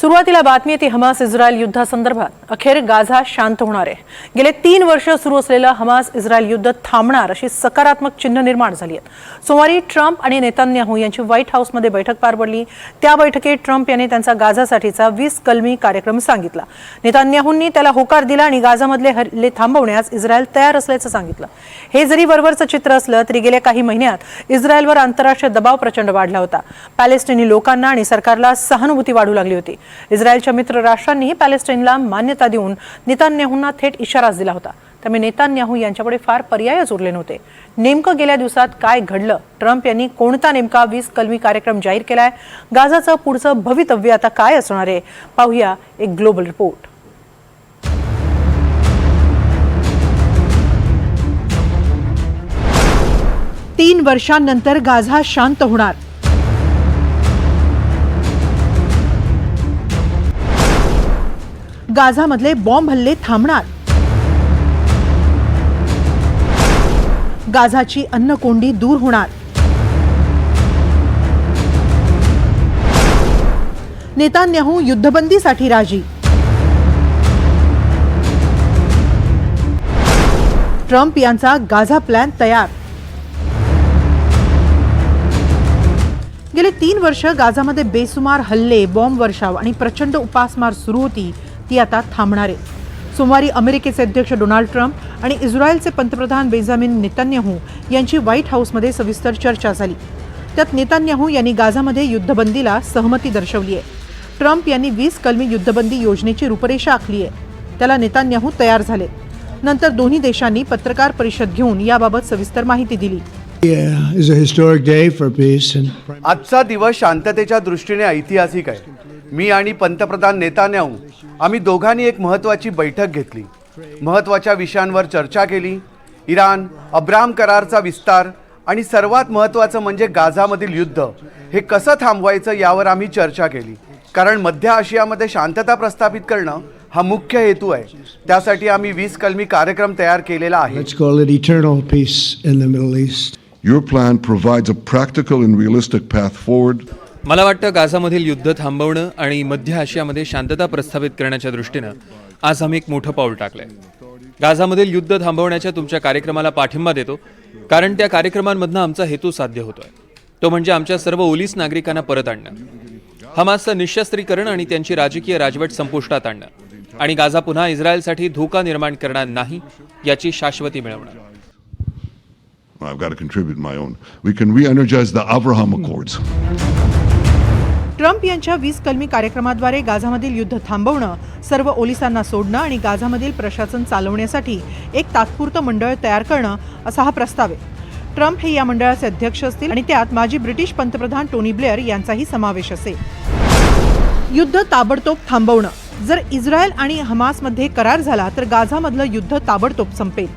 सुरुवातीला बातमी येते हमास इस्रायल युद्धासंदर्भात. अखेर गाझा शांत होणार आहे. गेले तीन वर्ष सुरू असलेलं हमास इस्रायल युद्ध थांबणार अशी सकारात्मक चिन्ह निर्माण झाली आहेत. सोमवारी ट्रम्प आणि नेतान्याहू यांची व्हाईट हाऊसमध्ये बैठक पार पडली. त्या बैठकीत ट्रम्प यांनी त्यांचा गाझासाठीचा वीस कलमी कार्यक्रम सांगितला. नेतान्याहूंनी त्याला होकार दिला आणि गाझामधले हल्ले थांबवण्यास इस्रायल तयार असल्याचं सांगितलं. हे जरी वरवरचं चित्र असलं तरी गेल्या काही महिन्यात इस्रायलवर आंतरराष्ट्रीय दबाव प्रचंड वाढला होता. पॅलेस्टिनी लोकांना आणि सरकारला सहानुभूती वाढू लागली होती. इस्रायलच्या मित्र राष्ट्रांनीही पॅलेस्टाईनला मान्यता देऊन नेतान्याहूंना थेट इशाराच दिला होता. त्यामुळे नेतान्याहू यांच्यापुढे फार पर्यायच उरले नव्हते. नेमकं गेल्या दिवसात काय घडलं? ट्रम्प यांनी कोणता नेमका वीस कलमी कार्यक्रम जाहीर केलाय? गाझाचं पुढचं भवितव्य आता काय असणार आहे? पाहूया एक ग्लोबल रिपोर्ट. तीन वर्षांनंतर गाझा शांत होणार. गाझामधले बॉम्ब हल्ले थांबणार. गाझाची अन्नकोंडी दूर होणार. नेतान्याहू युद्धबंदीसाठी राजी. ट्रम्प यांचा गाझा प्लॅन तयार. गेले तीन वर्ष गाझामध्ये बेसुमार हल्ले बॉम्ब वर्षाव आणि प्रचंड उपासमार सुरू होती. ती आता थांबणार आहे. सोमवारी अमेरिकेचे अध्यक्ष डोनाल्ड ट्रम्प आणि इस्रायलचे पंतप्रधान बेंजामिन नेतान्याहू यांची व्हाईट हाऊसमध्ये सविस्तर चर्चा झाली. त्यात नेतान्याहू यांनी गाझामध्ये युद्धबंदीला सहमती दर्शवली आहे ट्रम्प यांनी वीस कलमी युद्धबंदी योजनेची रूपरेषा आखली आहे. त्याला नेतान्याहू तयार झाले. नंतर दोन्ही देशांनी पत्रकार परिषद घेऊन याबाबत सविस्तर माहिती दिली. आजचा दिवस शांततेच्या दृष्टीने ऐतिहासिक आहे. मी आणि पंतप्रधान नेतान्याहू आम्ही दोघांनी एक महत्त्वाची बैठक घेतली महत्त्वाच्या विषयांवर चर्चा केली इराण अब्राम करारचा विस्तार आणि सर्वात महत्त्वाचं म्हणजे गाझामधील युद्ध हे कसं थांबवायचं यावर आम्ही चर्चा केली कारण मध्य आशियामध्ये शांतता प्रस्थापित करणं हा मुख्य हेतू आहे त्यासाठी आम्ही वीस कलमी कार्यक्रम तयार केलेला आहे. Your plan provides a practical and realistic path forward. मला वाटतं गाझामधील युद्ध थांबवणं आणि मध्य आशियामध्ये शांतता प्रस्थापित करण्याच्या दृष्टीनं आज आम्ही एक मोठं पाऊल टाकलंय. गाझामधील युद्ध थांबवण्याच्या तुमच्या कार्यक्रमाला पाठिंबा देतो कारण त्या कार्यक्रमांमधनं आमचा हेतू साध्य होतोय. तो म्हणजे आमच्या सर्व ओलीस नागरिकांना परत आणणं. हमासचं निशस्त्रीकरण आणि त्यांची राजकीय राजवट संपुष्टात आणणं. आणि गाझा पुन्हा इस्रायलसाठी धोका निर्माण करणार नाही याची शाश्वती मिळवणं. I've got to contribute my own. We can re energize the Abraham Accords. Trump यांच्या वीस कलमी कार्यक्रमाद्वारे गाझामधील युद्ध थांबवणं सर्व ओलिसांना सोडणं आणि गाझामधील प्रशासन चालवण्यासाठी एक तात्पुरतं मंडळ तयार करणं असा हा प्रस्ताव आहे. ट्रम्प हे या मंडळाचे अध्यक्ष असतील आणि त्यात माजी ब्रिटिश पंतप्रधान टोनी ब्लेअर यांचाही समावेश असेल. युद्ध ताबडतोब थांबवणं. जर इस्रायल आणि हमासमध्ये करार झाला तर गाझामधलं युद्ध ताबडतोब संपेल.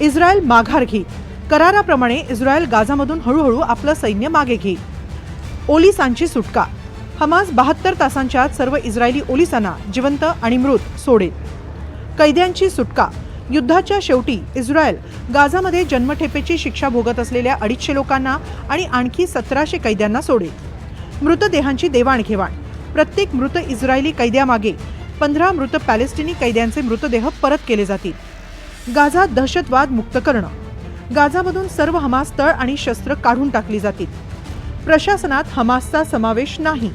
इस्रायल माघार घेईल कराराप्रमाणे इस्रायल गाझामधून हळूहळू आपलं सैन्य मागे घेईल ओलिसांची सुटका. हमास बहात्तर तासांच्या आत सर्व इस्रायली ओलिसांना जिवंत आणि मृत सोडेल. कैद्यांची सुटका. युद्धाच्या शेवटी इस्रायल गाझामध्ये जन्मठेपेची शिक्षा भोगत असलेल्या अडीचशे लोकांना आणि आणखी सतराशे कैद्यांना सोडेल. मृतदेहांची देवाणघेवाण. प्रत्येक मृत इस्रायली कैद्यामागे पंधरा मृत पॅलेस्टिनी कैद्यांचे मृतदेह परत केले जातील. गाझा दहशतवाद मुक्त करणं. गाझामधून सर्व हमास तळ आणि शस्त्र काढून टाकली जातील. प्रशासनात हमासचा समावेश नाही.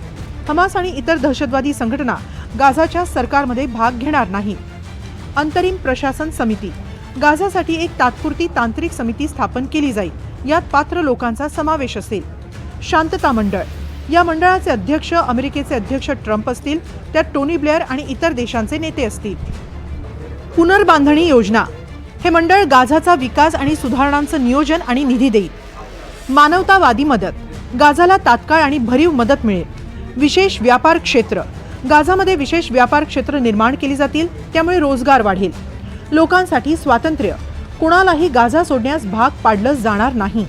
हमास आणि इतर दहशतवादी संघटना गाझाच्या सरकारमध्ये भाग घेणार नाही. अंतरिम प्रशासन समिती. गाझासाठी एक तात्पुरती तांत्रिक समिती स्थापन केली जाईल. यात पात्र लोकांचा समावेश असेल. शांतता मंडळ. या मंडळाचे अध्यक्ष अमेरिकेचे अध्यक्ष ट्रम्प असतील त्यात टोनी ब्लेअर आणि इतर देशांचे नेते असतील. पुनर्बांधणी योजना. हे मंडळ गाझाचा विकास आणि सुधारणांचं नियोजन आणि निधी देईल. मानवतावादी मदत. गाझाला तात्काळ आणि भरीव मदत मिळेल. विशेष व्यापार क्षेत्र. गाझामध्ये विशेष व्यापार क्षेत्र निर्माण केली जातील त्यामुळे रोजगार वाढेल. लोकांसाठी स्वातंत्र्य. कुणालाही गाझा सोडण्यास भाग पाडलं जाणार नाही.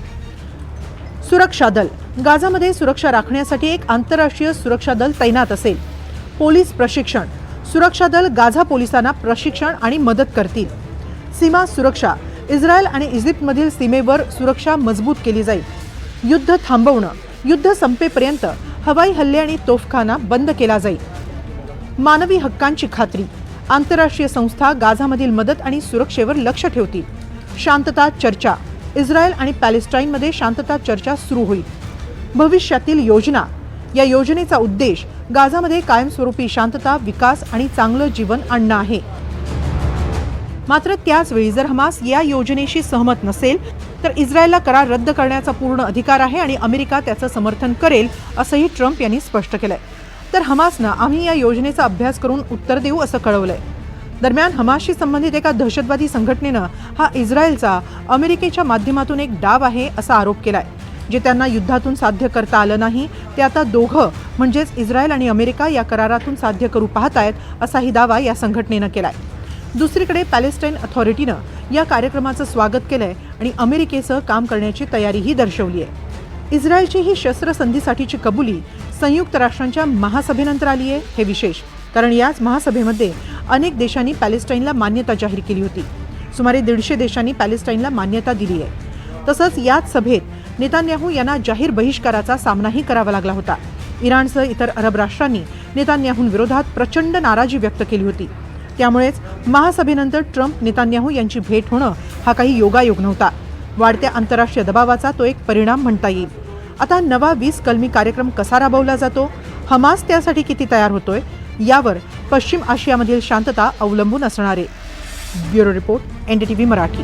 सुरक्षा दल. गाझामध्ये सुरक्षा राखण्यासाठी एक आंतरराष्ट्रीय सुरक्षा दल तैनात असेल. पोलीस प्रशिक्षण. सुरक्षा दल गाझा पोलिसांना प्रशिक्षण आणि मदत करतील. सीमा सुरक्षा. इस्रायल आणि इजिप्तमधील सीमेवर सुरक्षा मजबूत केली जाईल. युद्ध थांबवणं. युद्ध संपेपर्यंत हवाई हल्ले आणि तोफखाना बंद केला जाईल. मानवी हक्कांची खात्री. आंतरराष्ट्रीय संस्था गाझामधील मदत आणि सुरक्षेवर लक्ष ठेवतील. शांतता चर्चा. इस्रायल आणि पॅलेस्टाईनमध्ये शांतता चर्चा सुरू होईल. भविष्यातील योजना. या योजनेचा उद्देश गाझामध्ये कायमस्वरूपी शांतता विकास आणि चांगलं जीवन आणणं आहे. मात्र त्याचवेळी जर हमास या योजनेशी सहमत नसेल तर इस्रायलला करार रद्द करण्याचा पूर्ण अधिकार आहे आणि अमेरिका त्याचं समर्थन करेल असंही ट्रम्प यांनी स्पष्ट केलंय. तर हमासनं आम्ही या योजनेचा अभ्यास करून उत्तर देऊ असं कळवलंय. दरम्यान हमासशी संबंधित एका दहशतवादी संघटनेनं हा इस्रायलचा अमेरिकेच्या माध्यमातून एक डाव आहे असा आरोप केलाय जे त्यांना युद्धातून साध्य करता आलं नाही. ते आता दोघं म्हणजेच इस्रायल आणि अमेरिका या करारातून साध्य करू पाहतायत असाही दावा या संघटनेनं केलाय. दुसरीकडे पॅलेस्टाईन अथॉरिटीनं या कार्यक्रमाचं स्वागत केलंय आणि अमेरिकेसह काम करण्याची तयारीही दर्शवली आहे. इस्रायलची ही शस्त्रसंधीसाठीची कबुली संयुक्त राष्ट्रांच्या महासभेनंतर आली आहे हे विशेष. कारण याच महासभेमध्ये अनेक देशांनी पॅलेस्टाईनला मान्यता जाहीर केली होती. सुमारे दीडशे देशांनी पॅलेस्टाईनला मान्यता दिली आहे. तसंच याच सभेत नेतान्याहू यांना जाहीर बहिष्काराचा सामनाही करावा लागला होता. इराणसह इतर अरब राष्ट्रांनी नेतान्याहूंविरोधात प्रचंड नाराजी व्यक्त केली होती. त्यामुळेच महासभेनंतर ट्रम्प नेतान्याहू यांची भेट होणं हा काही योगायोग नव्हता. वाढत्या आंतरराष्ट्रीय दबावाचा तो एक परिणाम म्हणता येईल. आता नवा वीस कलमी कार्यक्रम कसा राबवला जातो? हमास त्यासाठी किती तयार होतोय? यावर पश्चिम आशियामधील शांतता अवलंबून असणार. आहे ब्युरो रिपोर्ट एनडीटीव्ही मराठी.